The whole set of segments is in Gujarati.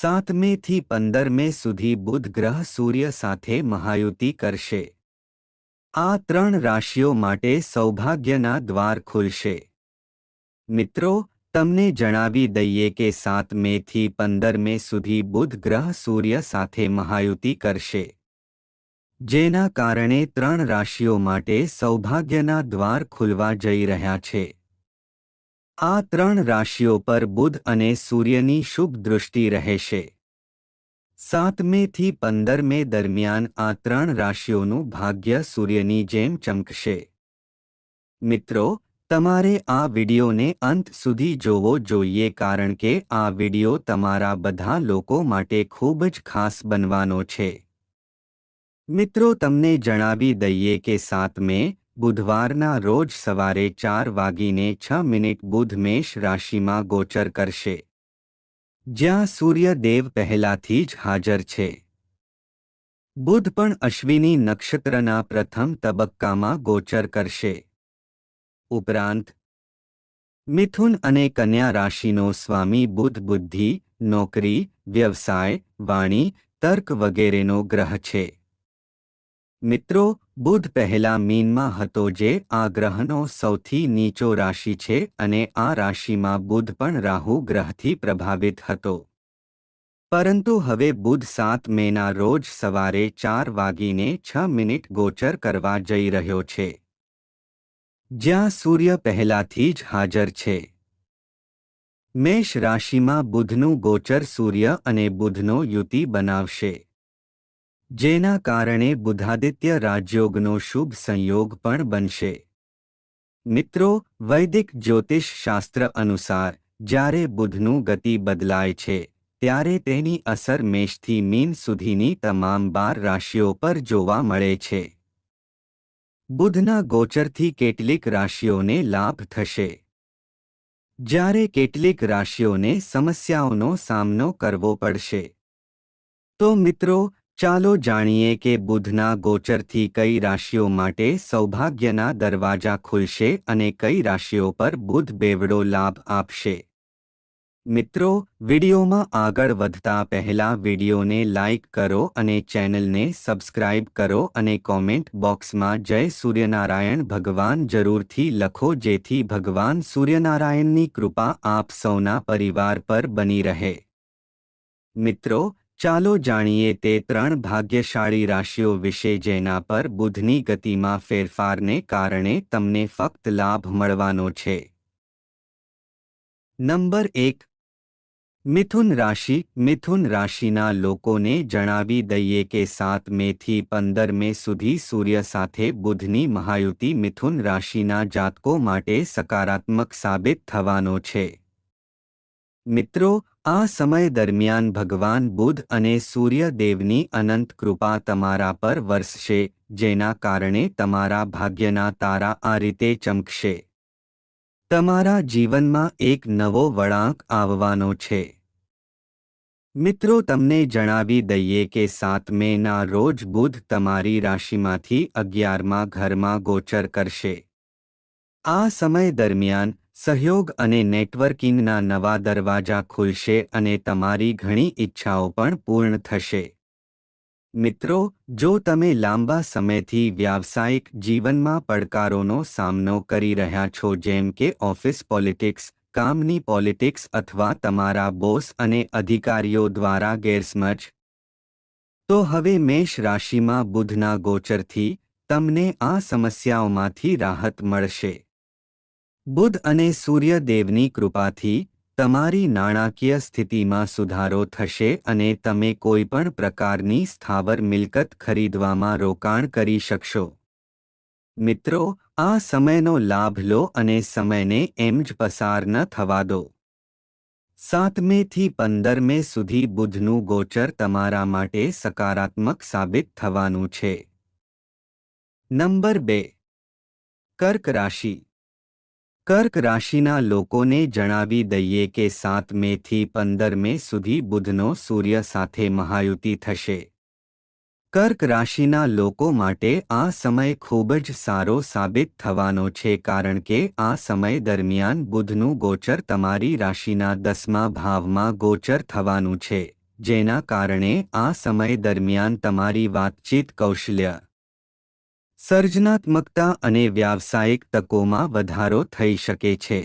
સાતમેથી પંદર મે સુધી બુધ ગ્રહ સૂર્ય સાથે મહાયુતિ કરશે. આ ત્રણ રાશિઓ માટે સૌભાગ્યના દ્વાર ખુલશે. મિત્રો, તમને જણાવી દઈએ કે સાત મેથી પંદર મે સુધી બુધ ગ્રહ સૂર્ય સાથે મહાયુતિ કરશે. જેના કારણે ત્રણ રાશિઓ માટે સૌભાગ્યના દ્વાર ખુલવા જઈ રહ્યા છે. આ ત્રણ રાશિઓ પર બુધ અને સૂર્યની શુભ દૃષ્ટિ રહેશે. સાત મેથી પંદર મે દરમિયાન આ ત્રણ રાશિઓનું ભાગ્ય સૂર્યની જેમ ચમકશે. મિત્રો, તમારે આ વિડિયોને અંત સુધી જોવો જોઈએ કારણ કે આ વિડિયો તમારા બધા લોકો માટે ખૂબ જ ખાસ બનવાનો છે. મિત્રો, તમને જણાવી દઈએ કે સાત મે બુધવારના રોજ સવારે ચાર વાગીને છ મિનિટ બુધ મેષ રાશિમાં ગોચર કરશે. જ્યાં સૂર્યદેવ પહેલાથી જ હાજર છે. બુધ પણ અશ્વિની નક્ષત્રના પ્રથમ તબક્કામાં ગોચર કરશે. ઉપરાંત, મિથુન અને કન્યા રાશિનો સ્વામી બુધ બુદ્ધિ, નોકરી, વ્યવસાય, વાણી, તર્ક વગેરેનો ગ્રહ છે. મિત્રો, બુધ પહેલા મીનમાં હતો જે આ ગ્રહનો સૌથી નીચો રાશિ છે અને આ રાશિમાં બુધ પણ રાહુ ગ્રહથી પ્રભાવિત હતો. પરંતુ હવે બુધ સાત મેના રોજ સવારે ચાર વાગીને છ મિનિટ ગોચર કરવા જઈ રહ્યો છે. જ્યાં સૂર્ય પહેલાથી જ હાજર છે. મેષ રાશિમાં બુધનું ગોચર સૂર્ય અને બુધનો યુતિ બનાવશે. જેના કારણે બુધાદિત્ય રાજયોગનો શુભ સંયોગ પણ બનશે. મિત્રો, વૈદિક જ્યોતિષ શાસ્ત્ર અનુસાર, જ્યારે બુધનું ગતિ બદલાય છે, ત્યારે તેની અસર મેષથી મીન સુધીની તમામ બાર રાશિઓ પર જોવા મળે છે. બુધના ગોચરથી કેટલીક રાશિઓને લાભ થશે. જ્યારે કેટલીક રાશિઓને સમસ્યાઓનો સામનો કરવો પડશે. તો મિત્રો ચાલો જાણીએ કે બુધના ગોચરથી કઈ રાશિઓ માટે સૌભાગ્યના દરવાજા ખુલશે અને કઈ રાશિઓ પર બુધ બેવડો લાભ આપશે. મિત્રો, વિડીયોમાં આગળ વધતા પહેલા વિડીયોને લાઇક કરો અને ચેનલને સબસ્ક્રાઇબ કરો અને કોમેન્ટ બોક્સમાં જય સૂર્યનારાયણ ભગવાન જરૂરથી લખો જેથી ભગવાન સૂર્યનારાયણની કૃપા આપ સૌના પરિવાર પર બની રહે. મિત્રો ચાલો જાણીએ તે ત્રણ ભાગ્યશાળી રાશિઓ વિશે જેના પર બુધની ગતિમાં ફેરફારને કારણે તમને ફક્ત લાભ મળવાનો છે. નંબર એક. મિથુન રાશિ. મિથુન રાશિના લોકોને જણાવી દઈએ કે સાત મેથી પંદર મે સુધી સૂર્ય સાથે બુધની મહાયુતિ મિથુન રાશિના જાતકો માટે સકારાત્મક સાબિત થવાનો છે. મિત્રો, આ સમય દરમિયાન ભગવાન બુધ અને સૂર્યદેવની અનંત કૃપા તમારા પર વરસશે, જેના કારણે તમારા ભાગ્યના તારા આ રીતે ચમકશે. તમારા જીવનમાં એક નવો વળાંક આવવાનો છે. મિત્રો, તમને જણાવી દઈએ કે સાત મેના રોજ બુધ તમારી રાશિમાંથી અગિયારમાં ઘરમાં ગોચર કરશે. આ સમય દરમિયાન સહયોગ અને નેટવર્કિંગના નવા દરવાજા ખુલશે અને તમારી ઘણી ઈચ્છાઓ પણ પૂર્ણ થશે. મિત્રો, જો તમે લાંબા સમયથી વ્યાવસાયિક જીવનમાં પડકારોનો સામનો કરી રહ્યા છો, જેમ કે ઓફિસ પોલિટિક્સ, કામની પોલિટિક્સ અથવા તમારા બોસ અને અધિકારીઓ દ્વારા ગેરસમજ, તો હવે મેષ રાશિમાં બુધના ગોચરથી તમને આ સમસ્યાઓમાંથી રાહત મળશે. બુધ અને સૂર્યદેવની કૃપાથી તમારી નાણાકીય સ્થિતિમાં સુધારો થશે અને તમે કોઈપણ પ્રકારની સ્થાવર મિલકત ખરીદવામાં રોકાણ કરી શકશો. મિત્રો, આ સમયનો લાભ લો અને સમયને એમ જ પસાર ન થવા દો. સાતમેથી પંદર મે સુધી બુધનું ગોચર તમારા માટે સકારાત્મક સાબિત થવાનું છે. નંબર બે. કર્ક રાશિ. કર્ક રાશિના લોકોને જણાવી દઈએ કે સાત મેથી પંદર મે સુધી બુધનો સૂર્ય સાથે મહાયુતિ થશે. કર્ક રાશિના લોકો માટે આ સમય ખૂબ જ સારો સાબિત થવાનો છે કારણ કે આ સમય દરમિયાન બુધનું ગોચર તમારી રાશિના દસમા ભાવમાં ગોચર થવાનું છે, જેના કારણે આ સમય દરમિયાન તમારી વાતચીત કૌશલ્ય સર્જનાત્મકતા અને વ્યાવસાયિક તકોમાં વધારો થઈ શકે છે.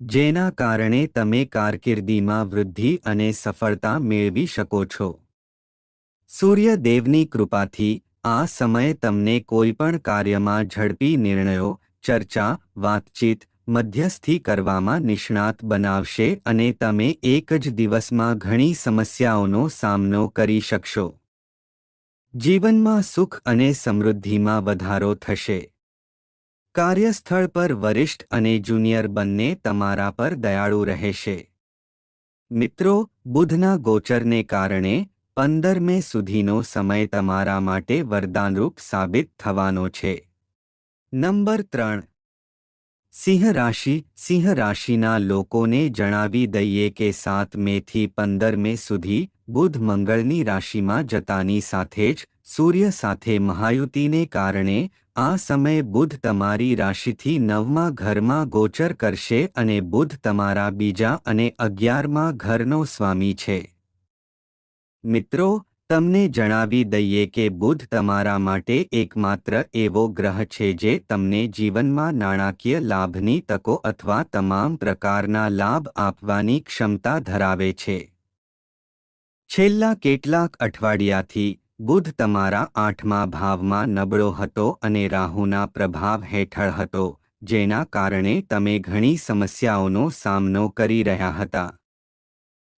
જેના કારણે તમે કારકિર્દીમાં વૃદ્ધિ અને સફળતા મેળવી શકો છો. સૂર્યદેવની કૃપાથી આ સમય તમને કોઈપણ કાર્યમાં ઝડપી નિર્ણયો, ચર્ચા, વાતચીત, મધ્યસ્થી કરવામાં નિષ્ણાત બનાવશે અને તમે એક જ દિવસમાં ઘણી સમસ્યાઓનો સામનો કરી શકશો. જીવનમાં સુખ અને સમૃદ્ધિમાં વધારો થશે. કાર્યસ્થળ પર વરિષ્ઠ અને જુનિયર બંને તમારા પર દયાળુ રહેશે. મિત્રો, બુધના ગોચરને કારણે પંદર મે સુધીનો સમય તમારા માટે વરદાનરૂપ સાબિત થવાનો છે. નંબર ત્રણ. સિંહ રાશિ, સિંહ રાશિના લોકોને જણાવી દઈએ કે સાત મેથી પંદર મે સુધી બુધ મંગળની રાશિમાં જતાની સાથે જ સૂર્ય સાથે મહાયુતિને કારણે આ સમયે બુધ તમારી રાશિથી નવમા ઘરમાં ગોચર કરશે અને બુધ તમારા બીજા અને અગિયારમાં ઘરનો સ્વામી છે. મિત્રો, તમને જણાવી દઈએ કે બુધ તમારા માટે એકમાત્ર એવો ગ્રહ છે જે તમને જીવનમાં નાણાકીય લાભની તકો અથવા તમામ પ્રકારના લાભ આપવાની ક્ષમતા ધરાવે છે. છેલ્લા કેટલાક અઠવાડિયાથી બુધ તમારા આઠમા ભાવમાં નબળો હતો અને રાહુના પ્રભાવ હેઠળ હતો, જેના કારણે તમે ઘણી સમસ્યાઓનો સામનો કરી રહ્યા હતા.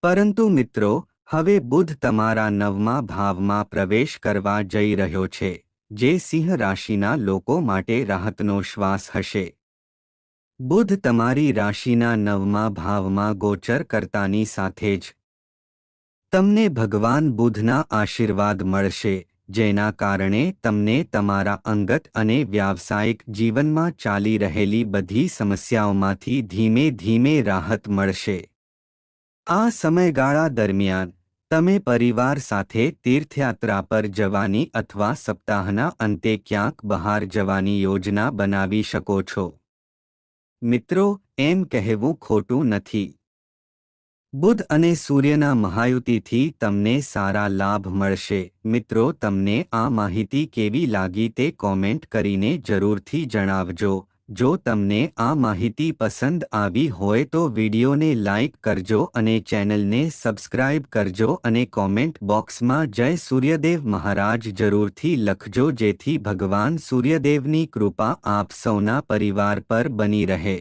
પરંતુ મિત્રો, હવે બુધ તમારા નવમા ભાવમાં પ્રવેશ કરવા જઈ રહ્યો છે, જે સિંહ રાશિના લોકો માટે રાહતનો શ્વાસ હશે. બુધ તમારી રાશિના નવમા ભાવમાં ગોચર કરતાની સાથે જ તમને ભગવાન બુધના આશીર્વાદ મળશે, જેના કારણે તમને તમારા અંગત અને વ્યાવસાયિક જીવનમાં ચાલી રહેલી બધી સમસ્યાઓમાંથી ધીમે ધીમે રાહત મળશે. આ સમયગાળા દરમિયાન, તમે પરિવાર સાથે તીર્થયાત્રા પર જવાની અથવા સપ્તાહના અંતે ક્યાંક બહાર જવાની યોજના બનાવી શકો છો. મિત્રો, એમ કહેવું ખોટું નથી. બુધ અને સૂર્યના મહાયુતિથી તમને સારા લાભ મળશે. મિત્રો, તમને આ માહિતી કેવી લાગી તે કોમેન્ટ કરીને જરૂરથી જણાવજો. જો તમને આ માહિતી પસંદ આવી હોય તો વિડીયોને લાઇક કરજો અને ચેનલને સબસ્ક્રાઇબ કરજો અને કોમેન્ટ બોક્સમાં જય સૂર્યદેવ મહારાજ જરૂરથી લખજો જેથી ભગવાન સૂર્યદેવની કૃપા આપ સૌના પરિવાર પર બની રહે.